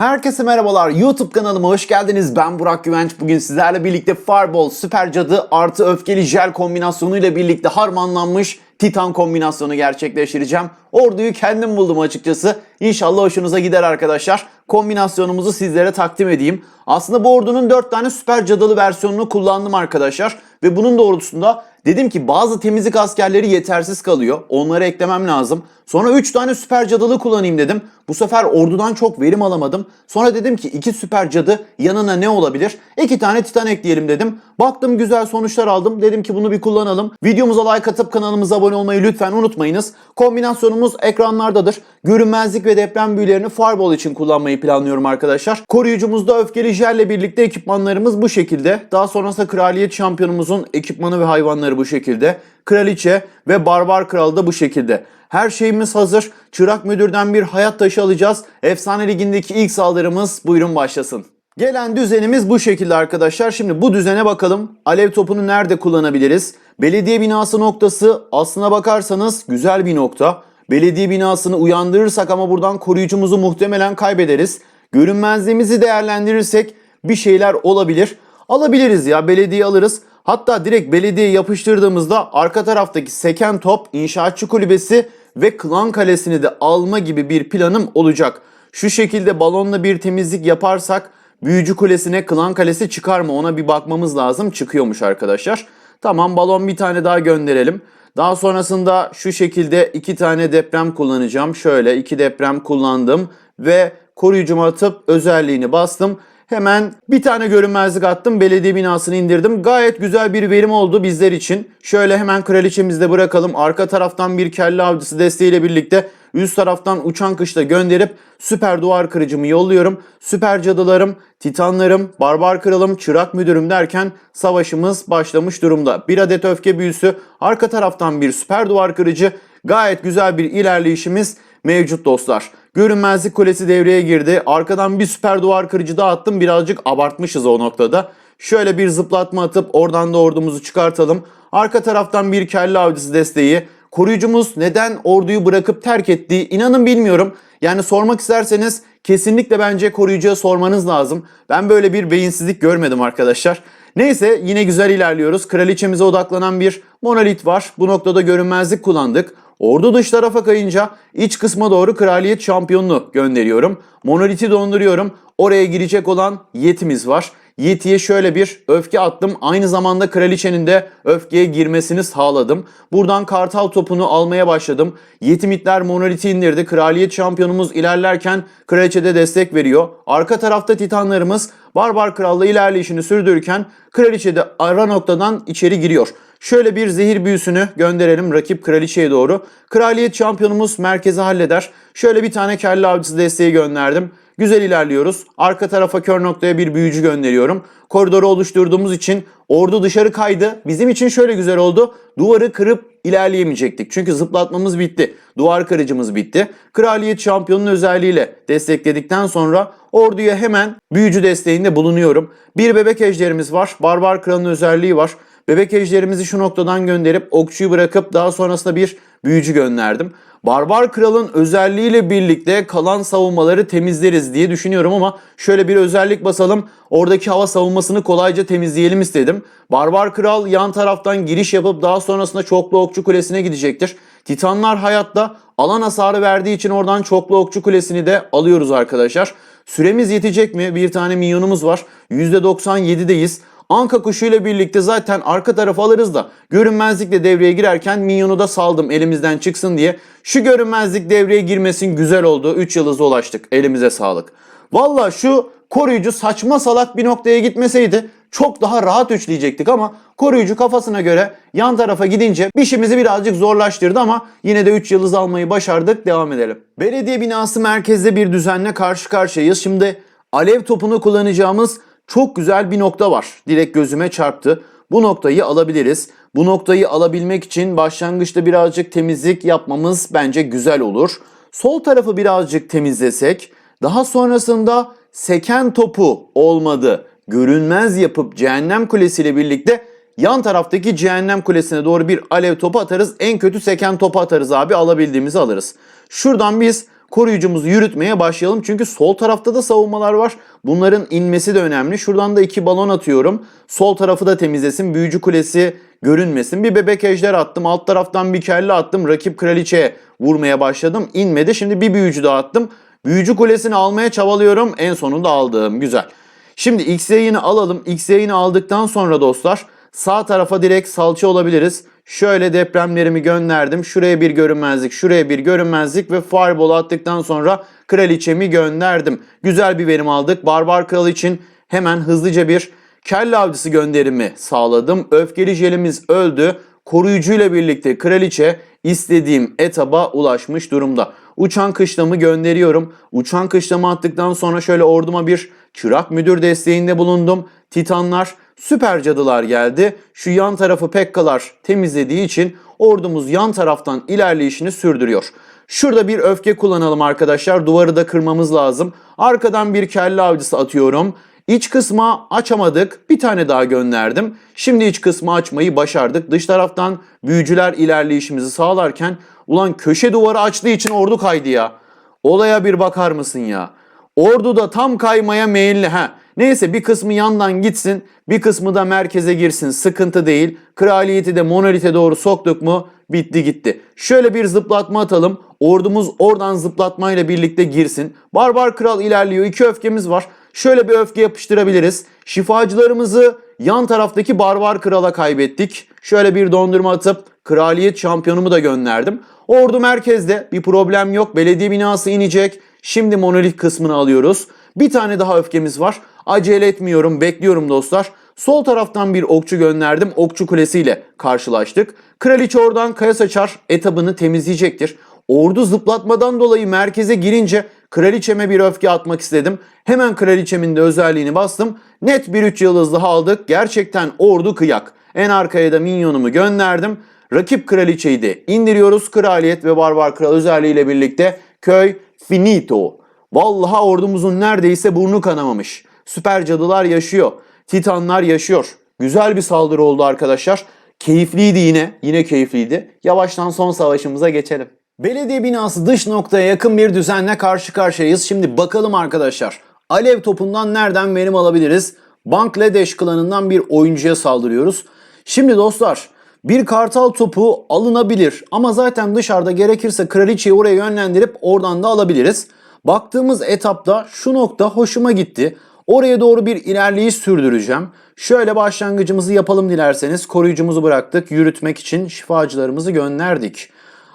Herkese merhabalar. YouTube kanalıma hoş geldiniz. Ben Burak Güvenç. Bugün sizlerle birlikte Fireball Süper Cadı artı öfkeli jel kombinasyonuyla birlikte harmanlanmış Titan kombinasyonu gerçekleştireceğim. Orduyu kendim buldum açıkçası. İnşallah hoşunuza gider arkadaşlar. Kombinasyonumuzu sizlere takdim edeyim. Aslında bu ordunun 4 tane süper cadılı versiyonunu kullandım arkadaşlar. Ve bunun doğrultusunda dedim ki bazı temizlik askerleri yetersiz kalıyor. Onları eklemem lazım. Sonra 3 tane süper cadılı kullanayım dedim. Bu sefer ordudan çok verim alamadım. Sonra dedim ki 2 süper cadı yanına ne olabilir? 2 tane titan ekleyelim dedim. Baktım güzel sonuçlar aldım. Dedim ki bunu bir kullanalım. Videomuza like atıp kanalımıza abone olmayı lütfen unutmayınız. Kombinasyonumuz ekranlardadır. Görünmezlik ve deprem büyülerini Fireball için kullanmayı planlıyorum arkadaşlar. Koruyucumuzda öfkeli jelle birlikte ekipmanlarımız bu şekilde. Daha sonrasında kraliyet şampiyonumuzun ekipmanı ve hayvanları bu şekilde. Kraliçe ve barbar kralı da bu şekilde. Her şeyimiz hazır. Çırak müdürden bir hayat taşı alacağız. Efsane ligindeki ilk saldırımız buyurun başlasın. Gelen düzenimiz bu şekilde arkadaşlar. Şimdi bu düzene bakalım. Alev topunu nerede kullanabiliriz? Belediye binası noktası aslına bakarsanız güzel bir nokta. Belediye binasını uyandırırsak ama buradan koruyucumuzu muhtemelen kaybederiz. Görünmezliğimizi değerlendirirsek bir şeyler olabilir. Alabiliriz ya belediye alırız. Hatta direkt belediye yapıştırdığımızda arka taraftaki seken top, inşaatçı kulübesi ve klan kalesini de alma gibi bir planım olacak. Şu şekilde balonla bir temizlik yaparsak büyücü kulesine klan kalesi çıkar mı ona bir bakmamız lazım. Çıkıyormuş arkadaşlar. Tamam balon bir tane daha gönderelim. Daha sonrasında şu şekilde iki tane deprem kullanacağım. Şöyle iki deprem kullandım ve koruyucuma atıp özelliğini bastım. Hemen bir tane görünmezlik attım. Belediye binasını indirdim. Gayet güzel bir verim oldu bizler için. Şöyle hemen kraliçemizde bırakalım. Arka taraftan bir kelle avcısı desteğiyle birlikte üst taraftan uçan kışla gönderip süper duvar kırıcımı yolluyorum. Süper cadılarım, titanlarım, barbar kralım, çırak müdürüm derken savaşımız başlamış durumda. Bir adet öfke büyüsü, arka taraftan bir süper duvar kırıcı, gayet güzel bir ilerleyişimiz mevcut dostlar. Görünmezlik kulesi devreye girdi. Arkadan bir süper duvar kırıcı daha attım. Birazcık abartmışız o noktada. Şöyle bir zıplatma atıp oradan da ordumuzu çıkartalım. Arka taraftan bir kelle avcısı desteği. Koruyucumuz neden orduyu bırakıp terk ettiği inanın bilmiyorum. Yani sormak isterseniz kesinlikle bence koruyucuya sormanız lazım. Ben böyle bir beyinsizlik görmedim arkadaşlar. Neyse yine güzel ilerliyoruz. Kraliçemize odaklanan bir monolit var. Bu noktada görünmezlik kullandık. Ordu dış tarafa kayınca iç kısma doğru kraliyet şampiyonunu gönderiyorum. Monoliti donduruyorum. Oraya girecek olan yetimiz var. Yeti'ye şöyle bir öfke attım. Aynı zamanda kraliçenin de öfkeye girmesini sağladım. Buradan kartal topunu almaya başladım. Yetimitler monoliti indirdi. Kraliyet şampiyonumuz ilerlerken kraliçe de destek veriyor. Arka tarafta titanlarımız barbar kralla ilerleyişini sürdürürken kraliçe de ara noktadan içeri giriyor. Şöyle bir zehir büyüsünü gönderelim rakip kraliçeye doğru. Kraliyet şampiyonumuz merkezi halleder. Şöyle bir tane kelle avcısı desteği gönderdim. Güzel ilerliyoruz. Arka tarafa kör noktaya bir büyücü gönderiyorum. Koridoru oluşturduğumuz için ordu dışarı kaydı. Bizim için şöyle güzel oldu. Duvarı kırıp ilerleyemeyecektik. Çünkü zıplatmamız bitti. Duvar kırıcımız bitti. Kraliyet şampiyonun özelliğiyle destekledikten sonra orduya hemen büyücü desteğinde bulunuyorum. Bir bebek ejderimiz var. Barbar kralın özelliği var. Bebek ejderimizi şu noktadan gönderip okçuyu bırakıp daha sonrasında bir büyücü gönderdim. Barbar kralın özelliğiyle birlikte kalan savunmaları temizleriz diye düşünüyorum ama şöyle bir özellik basalım. Oradaki hava savunmasını kolayca temizleyelim istedim. Barbar kral yan taraftan giriş yapıp daha sonrasında çoklu okçu kulesine gidecektir. Titanlar hayatta alan hasarı verdiği için oradan çoklu okçu kulesini de alıyoruz arkadaşlar. Süremiz yetecek mi? Bir tane minyonumuz var. %97'deyiz. Anka kuşu ile birlikte zaten arka tarafı alırız da görünmezlikle devreye girerken minyonu da saldım elimizden çıksın diye. Şu görünmezlik devreye girmesin güzel oldu. 3 yıldıza ulaştık. Elimize sağlık. Valla şu koruyucu saçma salak bir noktaya gitmeseydi çok daha rahat üçleyecektik ama koruyucu kafasına göre yan tarafa gidince işimizi birazcık zorlaştırdı ama yine de 3 yıldız almayı başardık. Devam edelim. Belediye binası merkezde bir düzenle karşı karşıyayız. Şimdi alev topunu kullanacağımız çok güzel bir nokta var. Direkt gözüme çarptı. Bu noktayı alabiliriz. Bu noktayı alabilmek için başlangıçta birazcık temizlik yapmamız bence güzel olur. Sol tarafı birazcık temizlesek, daha sonrasında seken topu olmadı. Görünmez yapıp cehennem kulesiyle birlikte yan taraftaki cehennem kulesine doğru bir alev topu atarız. En kötü seken topu atarız abi alabildiğimizi alırız. Şuradan biz koruyucumuzu yürütmeye başlayalım. Çünkü sol tarafta da savunmalar var. Bunların inmesi de önemli. Şuradan da iki balon atıyorum. Sol tarafı da temizlesin. Büyücü kulesi görünmesin. Bir bebek ejder attım. Alt taraftan bir kelle attım. Rakip kraliçeye vurmaya başladım. İnmedi. Şimdi bir büyücü daha attım. Büyücü kulesini almaya çabalıyorum. En sonunda aldım. Güzel. Şimdi X yayını alalım. X yayını aldıktan sonra dostlar sağ tarafa direkt salça olabiliriz. Şöyle depremlerimi gönderdim. Şuraya bir görünmezlik, şuraya bir görünmezlik ve fireball attıktan sonra kraliçemi gönderdim. Güzel bir verim aldık. Barbar kral için hemen hızlıca bir kelle avcısı gönderimi sağladım. Öfkeli jelimiz öldü. Koruyucuyla birlikte kraliçe istediğim etaba ulaşmış durumda. Uçan kışlamı gönderiyorum. Uçan kışlamı attıktan sonra şöyle orduma bir çırak müdür desteğinde bulundum. Titanlar, süper cadılar geldi. Şu yan tarafı Pekkalar temizlediği için ordumuz yan taraftan ilerleyişini sürdürüyor. Şurada bir öfke kullanalım arkadaşlar. Duvarı da kırmamız lazım. Arkadan bir kelle avcısı atıyorum. İç kısma açamadık. Bir tane daha gönderdim. Şimdi iç kısmı açmayı başardık. Dış taraftan büyücüler ilerleyişimizi sağlarken ulan köşe duvarı açtığı için ordu kaydı ya. Olaya bir bakar mısın ya? Ordu da tam kaymaya meyilli. ha. Neyse bir kısmı yandan gitsin, bir kısmı da merkeze girsin. Sıkıntı değil. Kraliyeti de monolite doğru soktuk mu bitti gitti. Şöyle bir zıplatma atalım. Ordumuz oradan zıplatmayla birlikte girsin. Barbar kral ilerliyor. İki öfkemiz var. Şöyle bir öfke yapıştırabiliriz. Şifacılarımızı yan taraftaki barbar krala kaybettik. Şöyle bir dondurma atıp kraliyet şampiyonumu da gönderdim. Ordu merkezde bir problem yok. Belediye binası inecek. Şimdi monolit kısmını alıyoruz. Bir tane daha öfkemiz var. Acele etmiyorum, bekliyorum dostlar. Sol taraftan bir okçu gönderdim. Okçu kulesiyle karşılaştık. Kraliçe oradan kaya saçar etabını temizleyecektir. Ordu zıplatmadan dolayı merkeze girince kraliçeme bir öfke atmak istedim. Hemen kraliçemin de özelliğini bastım. Net bir 3 yıldız daha aldık. Gerçekten ordu kıyak. En arkaya da minyonumu gönderdim. Rakip kraliçeyi de indiriyoruz. Kraliyet ve barbar kral özelliğiyle birlikte köy finito. Vallahi ordumuzun neredeyse burnu kanamamış. Süper cadılar yaşıyor. Titanlar yaşıyor. Güzel bir saldırı oldu arkadaşlar. Keyifliydi yine. Yine keyifliydi. Yavaştan son savaşımıza geçelim. Belediye binası dış noktaya yakın bir düzenle karşı karşıyayız. Şimdi bakalım arkadaşlar. Alev topundan nereden verim alabiliriz? Bangladeş klanından bir oyuncuya saldırıyoruz. Şimdi dostlar bir kartal topu alınabilir ama zaten dışarıda gerekirse kraliçeyi oraya yönlendirip oradan da alabiliriz. Baktığımız etapta şu nokta hoşuma gitti. Oraya doğru bir ilerleyiş sürdüreceğim. Şöyle başlangıcımızı yapalım dilerseniz. Koruyucumuzu bıraktık. Yürütmek için şifacılarımızı gönderdik.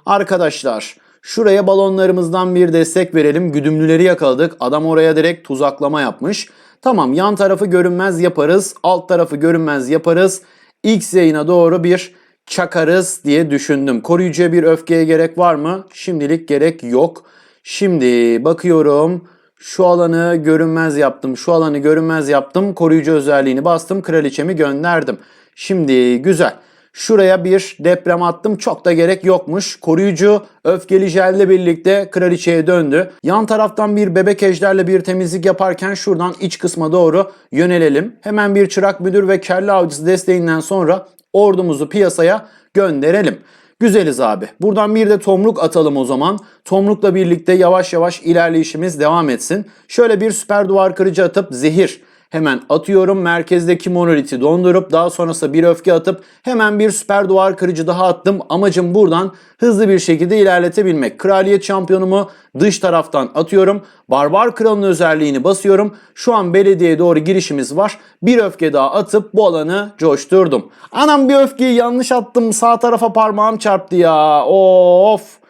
Arkadaşlar şuraya balonlarımızdan bir destek verelim. Güdümlüleri yakaladık. Adam oraya direkt tuzaklama yapmış. Tamam yan tarafı görünmez yaparız. Alt tarafı görünmez yaparız. X yayına doğru bir çakarız diye düşündüm. Koruyucuya bir öfkeye gerek var mı? Şimdilik gerek yok. Şimdi bakıyorum. Şu alanı görünmez yaptım. Şu alanı görünmez yaptım. Koruyucu özelliğini bastım. Kraliçemi gönderdim. Şimdi güzel. Şuraya bir deprem attım. Çok da gerek yokmuş. Koruyucu öfkeli jelle birlikte kraliçeye döndü. Yan taraftan bir bebek ejderle bir temizlik yaparken şuradan iç kısma doğru yönelelim. Hemen bir çırak müdür ve kelle avcısı desteğinden sonra ordumuzu piyasaya gönderelim. Güzeliz abi. Buradan bir de tomruk atalım o zaman. Tomrukla birlikte yavaş yavaş ilerleyişimiz devam etsin. Şöyle bir süper duvar kırıcı atıp zehir hemen atıyorum. Merkezdeki monoliti dondurup daha sonrasında bir öfke atıp hemen bir süper duvar kırıcı daha attım. Amacım buradan hızlı bir şekilde ilerletebilmek. Kraliyet şampiyonumu dış taraftan atıyorum. Barbar kralın özelliğini basıyorum. Şu an belediyeye doğru girişimiz var. Bir öfke daha atıp bu alanı coşturdum. Anam bir öfkeyi yanlış attım. Sağ tarafa parmağım çarptı ya. Of.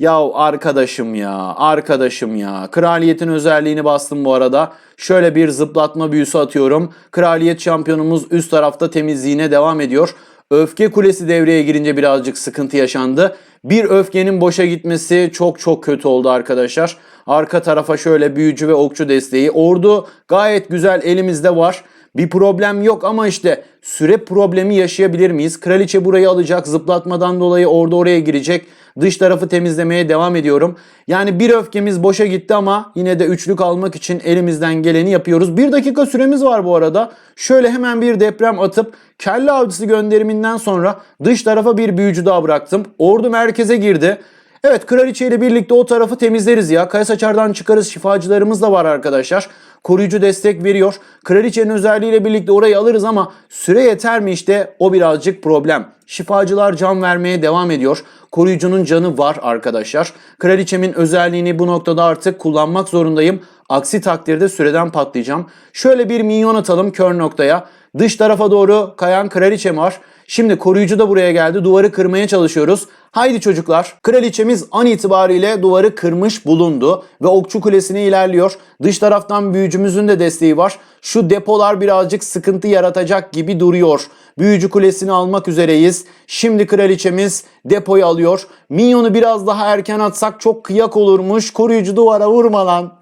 Ya arkadaşım ya, arkadaşım ya. Kraliyetin özelliğini bastım bu arada. Şöyle bir zıplatma büyüsü atıyorum. Kraliyet şampiyonumuz üst tarafta temizliğine devam ediyor. Öfke kulesi devreye girince birazcık sıkıntı yaşandı. Bir öfkenin boşa gitmesi çok çok kötü oldu arkadaşlar. Arka tarafa şöyle büyücü ve okçu desteği. Ordu gayet güzel elimizde var. Bir problem yok ama işte süre problemi yaşayabilir miyiz? Kraliçe burayı alacak. Zıplatmadan dolayı orada oraya girecek. Dış tarafı temizlemeye devam ediyorum. Yani bir öfkemiz boşa gitti ama yine de üçlük almak için elimizden geleni yapıyoruz. Bir dakika süremiz var bu arada. Şöyle hemen bir deprem atıp kelle avcısı gönderiminden sonra dış tarafa bir büyücü daha bıraktım. Ordu merkeze girdi. Evet kraliçe ile birlikte o tarafı temizleriz ya. Kaya saçardan çıkarız. Şifacılarımız da var arkadaşlar. Koruyucu destek veriyor. Kraliçenin özelliğiyle birlikte orayı alırız ama süre yeter mi işte o birazcık problem. Şifacılar can vermeye devam ediyor. Koruyucunun canı var arkadaşlar. Kraliçemin özelliğini bu noktada artık kullanmak zorundayım. Aksi takdirde süreden patlayacağım. Şöyle bir minyon atalım kör noktaya. Dış tarafa doğru kayan kraliçem var. Şimdi koruyucu da buraya geldi. Duvarı kırmaya çalışıyoruz. Haydi çocuklar. Kraliçemiz an itibariyle duvarı kırmış bulundu ve okçu kulesine ilerliyor. Dış taraftan büyücümüzün de desteği var. Şu depolar birazcık sıkıntı yaratacak gibi duruyor. Büyücü kulesini almak üzereyiz. Şimdi kraliçemiz depoyu alıyor. Minyonu biraz daha erken atsak çok kıyak olurmuş. Koruyucu duvara vurma lan.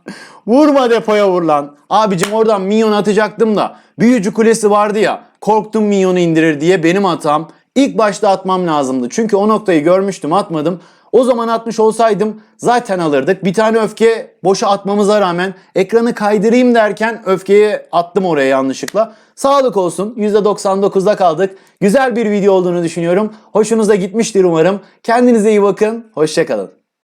Vurma depoya vur lan. Abicim oradan minyon atacaktım da. Büyücü kulesi vardı ya. Korktum minyonu indirir diye benim hatam. İlk başta atmam lazımdı. Çünkü o noktayı görmüştüm atmadım. O zaman atmış olsaydım zaten alırdık. Bir tane öfke boşa atmamıza rağmen ekranı kaydırayım derken öfkeyi attım oraya yanlışlıkla. Sağlık olsun %99'da kaldık. Güzel bir video olduğunu düşünüyorum. Hoşunuza gitmiştir umarım. Kendinize iyi bakın. Hoşçakalın.